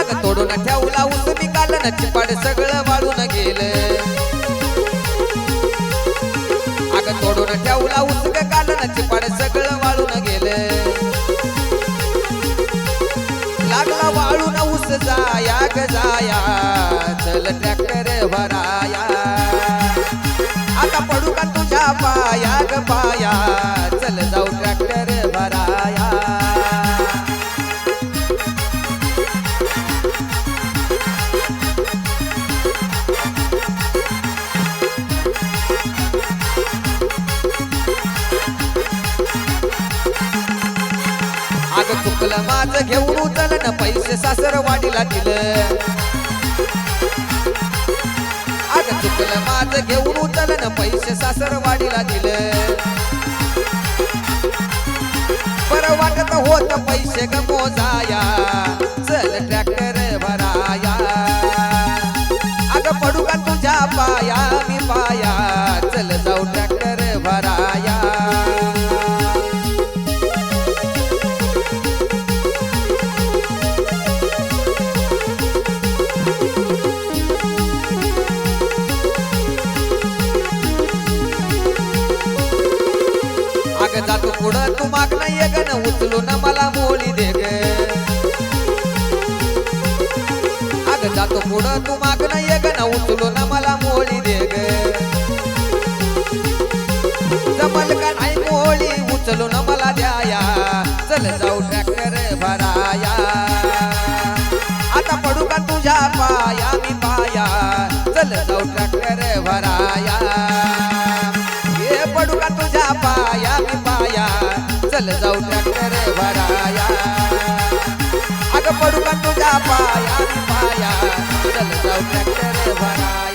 अग तोडून ठेवला ऊस निघाल न चिपाड सगळं वाळून गेलं. आग तोडून ठेवला ऊस काल न चिपाड सगळं वाळून गेलं. लागला वाळून ऊस जाया ग जाया चल ट्रॅक्टर भराया. आता पडू का तुझ्या पाया ग पाया चल जाऊ चुकलं घेऊन उचल न पैसे सासर वाडीला दिलं. आज चुकलं माझ घेऊन उचल न पैसे सासर वाडीला दिलं. बरं वाटत होत पैसे ग मोजाया चल ट्रॅक्टर भराया. अग पडू का तुझ्या पाया मी पाया. पुढं तू माग नाही ग न मला मोळी दे ग. अग जातो पुढं तू माग नाही ग न मला मोळी दे ग. जमल का नाही मोळी उचलू मला द्याया. चल जाऊ ट्रॅक्टर भराया. आता पडू का तुझ्या पाया मी पाया. चल जाऊ ट्रॅक्टर भराया. ये पडू का पडू का तुझ्या पाया पाया. चल जाऊ ट्रॅक्टर भराया.